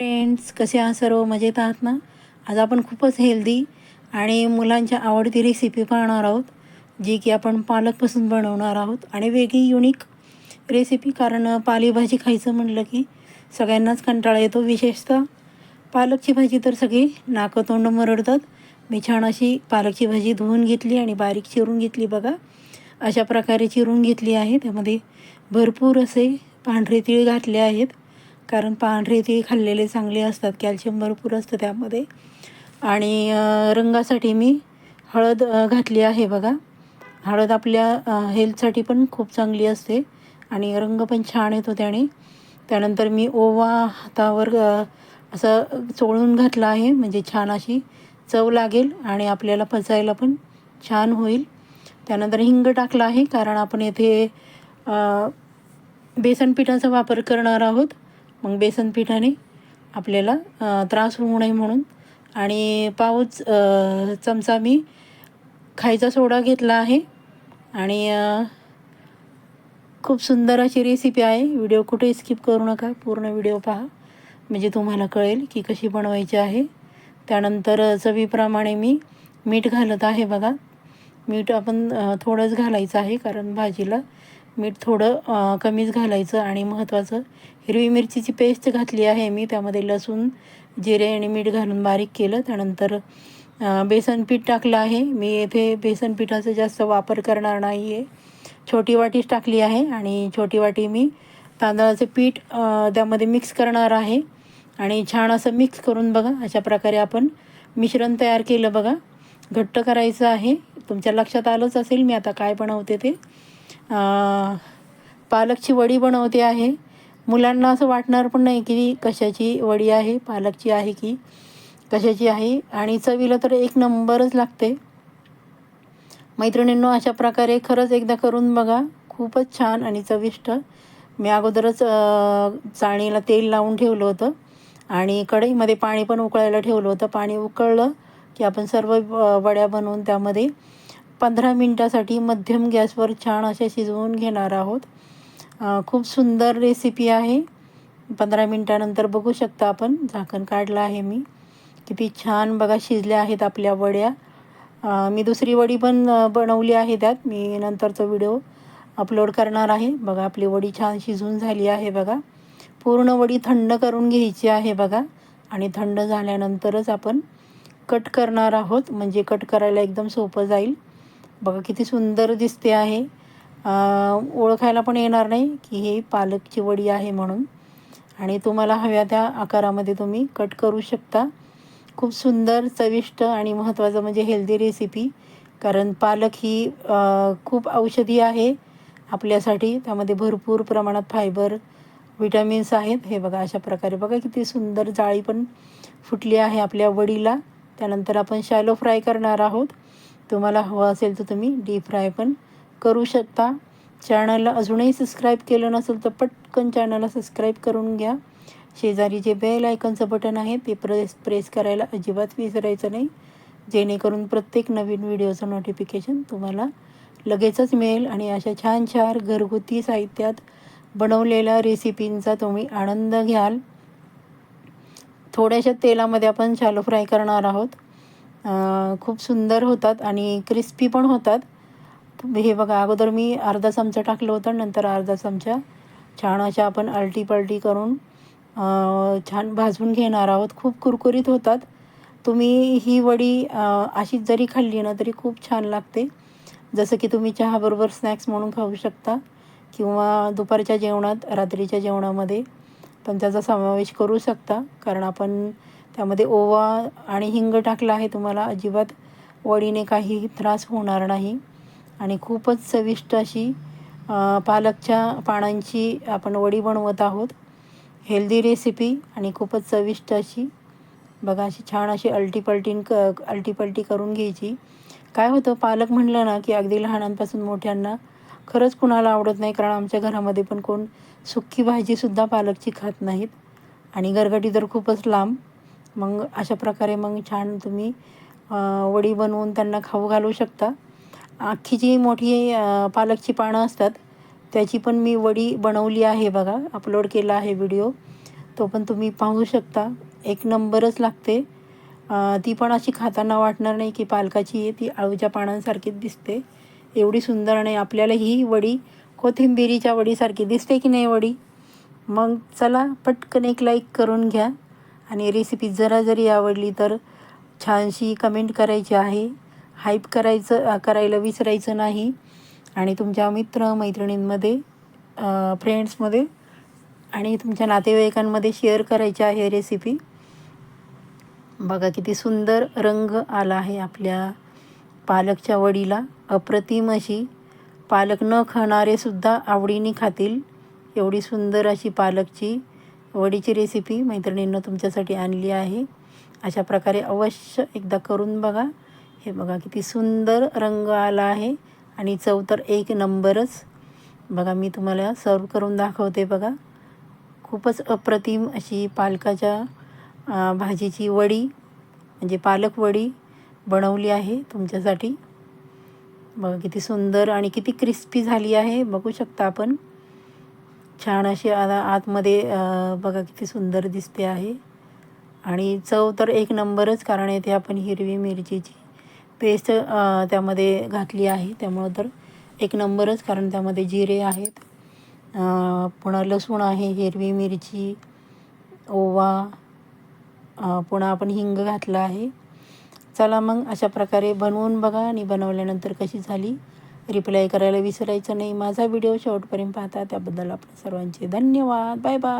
Friends कसे आहात सर्व? मजेत आहात ना? आज आपण खूपच हेल्दी आणि मुलांच्या आवडती रेसिपी पाहणार आहोत जी की आपण पालकपासून बनवणार आहोत. आणि वेगळी युनिक रेसिपी कारण पालेभाजी खायचं म्हटलं की सगळ्यांनाच कंटाळा येतो विशेषतः. पालकची भाजी तर सगळी नाकतोंड मरडतात. मी छान अशी पालकची भाजी धुवून घेतली आणि बारीक चिरून घेतली बघा. अशा प्रकारे चिरून घेतली आहे. त्यामध्ये भरपूर असे पांढरे तीळ घातले आहेत. कारण पांढरे ते खाल्लेले चांगले असतात कॅल्शियम भरपूर असतं त्यामध्ये. आणि रंगासाठी मी हळद घातली आहे बघा. हळद आपल्या हेल्थसाठी पण खूप चांगली असते आणि रंग पण छान येतो त्याने. त्यानंतर मी ओवा हातावर असं चोळून घातला आहे म्हणजे छान अशी चव लागेल आणि आपल्याला पचायला पण छान होईल. त्यानंतर हिंग टाकला आहे कारण आपण येथे बेसन पिठाचा वापर करणार आहोत. मग बेसन पिठाने आपल्याला त्रास होऊ नये म्हणून. आणि पाऊच चमचा मी खायचा सोडा घेतला आहे. आणि खूप सुंदर अशी रेसिपी आहे. व्हिडिओ कुठे स्किप करू नका. पूर्ण व्हिडिओ पहा. म्हणजे तुम्हाला कळेल की कशी बनवायची आहे. त्यानंतर चवीप्रमाणे मी मीठ घालत आहे बघा. मीठ आपण थोडंच घालायचं आहे. कारण भाजीला मीठ थोडं कमीच घालायचं आणि महत्त्वाचं हिरवी मिरचीची पेस्ट घातली आहे मी. त्यामध्ये लसूण जिरे आणि मीठ घालून बारीक केलं. त्यानंतर बेसन पीठ टाकलं आहे. मी येथे बेसन पिठाचा जास्त वापर करणार नाही आहे छोटी वाटीच टाकली आहे आणि छोटी वाटी मी तांदळाचं पीठ त्यामध्ये मिक्स करणार आहे. आणि छान असं मिक्स करून बघा अशा प्रकारे आपण मिश्रण तयार केलं बघा. घट्ट करायचं आहे. तुमच्या लक्षात आलंच असेल मी आता काय बनवते ते. पालकची वडी बनवते आहे. मुलांना असं वाटणार पण नाही की कशाची वडी आहे पालकची आहे की कशाची आहे. आणि चवीला तर एक नंबरच लागते. मैत्रिणींनो अशा प्रकारे खरंच एकदा करून बघा. खूपच छान आणि चविष्ट. मी अगोदरच चाळणीला तेल लावून ठेवलं होतं. आणि कढईमध्ये पाणी पण उकळायला ठेवलं होतं. पाणी उकळलं की आपण सर्व वड्या बनवून त्यामध्ये पंधरा मिनटासाठी मध्यम गॅसवर छान अशा शिजवून घेणार आहोत. खूप सुंदर रेसिपी आहे. पंधरा मिनटानंतर बघू शकता आपण. झाकण काढलं आहे मी. किती छान बघा शिजल्या आहेत आपल्या वड्या. मी दुसरी वडी पण बनवली आहे त्यात. मी नंतरचा व्हिडिओ अपलोड करणार आहे. बघा आपली वडी छान शिजून झाली आहे बघा. पूर्ण वडी थंड करून घ्यायची आहे बघा. आणि थंड झाल्यानंतरच आपण कट करणार आहोत. म्हणजे कट करायला एकदम सोपं जाईल. बघा किती सुंदर दिसते आहे. ओळखायला पण येणार नाही की हे पालकची वडी आहे म्हणून. आणि तुम्हाला हव्या त्या आकारामध्ये तुम्ही कट करू शकता. खूप सुंदर चविष्ट आणि महत्त्वाचं म्हणजे हेल्दी रेसिपी कारण पालक ही खूप औषधी आहे आपल्यासाठी. त्यामध्ये भरपूर प्रमाणात फायबर विटॅमिन्स आहेत. हे बघा अशा प्रकारे. बघा किती सुंदर जाळी पण फुटली आहे आपल्या वडीला. त्यानंतर आपण शॅलो फ्राय करणार आहोत. तुम्हाला हवं असेल तर तुम्ही डीप फ्राय पण करू शकता. चॅनलला अजूनही सबस्क्राईब केलं नसेल तर पटकन चॅनलला सबस्क्राईब करून घ्या. शेजारी जे बेल आयकनचं बटन आहे ते प्रेस प्रेस करायला अजिबात विसरायचं नाही. जेणेकरून प्रत्येक नवीन व्हिडिओचं नोटिफिकेशन तुम्हाला लगेचच मिळेल आणि अशा छान छान घरगुती साहित्यात बनवलेल्या रेसिपींचा तुम्ही आनंद घ्याल. थोड्याशा तेलामध्ये आपण शालो फ्राय करणार आहोत. खूप सुंदर होतात आणि क्रिस्पी पण होतात. हे बघा अगोदर मी अर्धा चमचा टाकलं होतं नंतर अर्धा चमचा छान अशा आपण अलटी पलटी करून छान भाजून घेणार आहोत. खूप कुरकुरीत होतात. तुम्ही ही वडी अशीच जरी खाल्ली ना तरी खूप छान लागते. जसं की तुम्ही चहाबरोबर स्नॅक्स म्हणून खाऊ शकता किंवा दुपारच्या जेवणात रात्रीच्या जेवणामध्ये पण त्याचा समावेश करू शकता. कारण आपण त्यामध्ये ओवा आणि हिंग टाकला आहे तुम्हाला अजिबात वडीने काही त्रास होणार नाही. आणि खूपच चविष्ट अशी पालकच्या पानांची आपण वडी बनवत आहोत. हेल्दी रेसिपी आणि खूपच चविष्ट अशी. बघा अशी छान अशी अल्टीपल्टीन क अल्टीपल्टी करून घ्यायची. काय होतं पालक म्हणलं ना की अगदी लहानांपासून मोठ्यांना खरंच कुणाला आवडत नाही कारण आमच्या घरामध्ये पण कोण सुक्की भाजीसुद्धा पालकची खात नाहीत. आणि गरगटी तर खूपच लांब. मग अशा प्रकारे मग छान तुम्ही वडी बनवून त्यांना खाऊ घालू शकता. अख्खी जी मोठी पालकची पानं असतात त्याची पण मी वडी बनवली आहे बघा अपलोड केला आहे व्हिडिओ तो पण तुम्ही पाहू शकता. एक नंबरच लागते. ती पण अशी खाताना वाटणार नाही की पालकाची आहे ती आळूच्या पानांसारखीच दिसते. एवढी सुंदर आणि आपल्याला ही वडी कोथिंबिरीच्या वडीसारखी दिसते की नाही वडी? मग चला पटकन एक लाईक करून घ्या. आणि रेसिपी जरा जरी आवडली तर छानशी कमेंट करायची आहे. हाईप करायचं करायला विसरायचं नाही. आणि तुमच्या मित्र मैत्रिणींमध्ये फ्रेंड्समध्ये आणि तुमच्या नातेवाईकांमध्ये शेअर करायची आहे रेसिपी बघा किती सुंदर रंग आला आहे आपल्या पालकच्या वडीला. अप्रतिम अशी पालक न खाणारे सुद्धा आवडीने खातील. एवढी सुंदर अशी पालकची वडीची रेसिपी मैत्रिणींनं तुमच्यासाठी आणली आहे. अशा प्रकारे अवश्य एकदा करून बघा. हे बघा किती सुंदर रंग आला आहे. आणि चव तर एक नंबरच. बघा मी तुम्हाला सर्व करून दाखवते बघा. खूपच अप्रतिम अशी पालकाच्या भाजीची वडी म्हणजे पालक वडी बनवली आहे तुमच्यासाठी. बघा किती सुंदर आणि किती क्रिस्पी झाली आहे. बघू शकता आपण. छान अशी आता आतमध्ये बघा किती सुंदर दिसते आहे. आणि चव तर एक नंबरच कारण येते आपण हिरवी मिरचीची पेस्ट त्यामध्ये घातली आहे. त्यामुळं तर एक नंबरच कारण त्यामध्ये जिरे आहेत. पुन्हा लसूण आहे हिरवी मिरची ओवा पुन्हा आपण हिंग घातला आहे. चला मग अशा प्रकारे बनवून बघा आणि बनवल्यानंतर कशी झाली. रिप्लाय करायला विसरायचं नाही. माझा व्हिडिओ शेवटपर्यंत पाहता. त्याबद्दल आपण सर्वांचे धन्यवाद. Bye bye.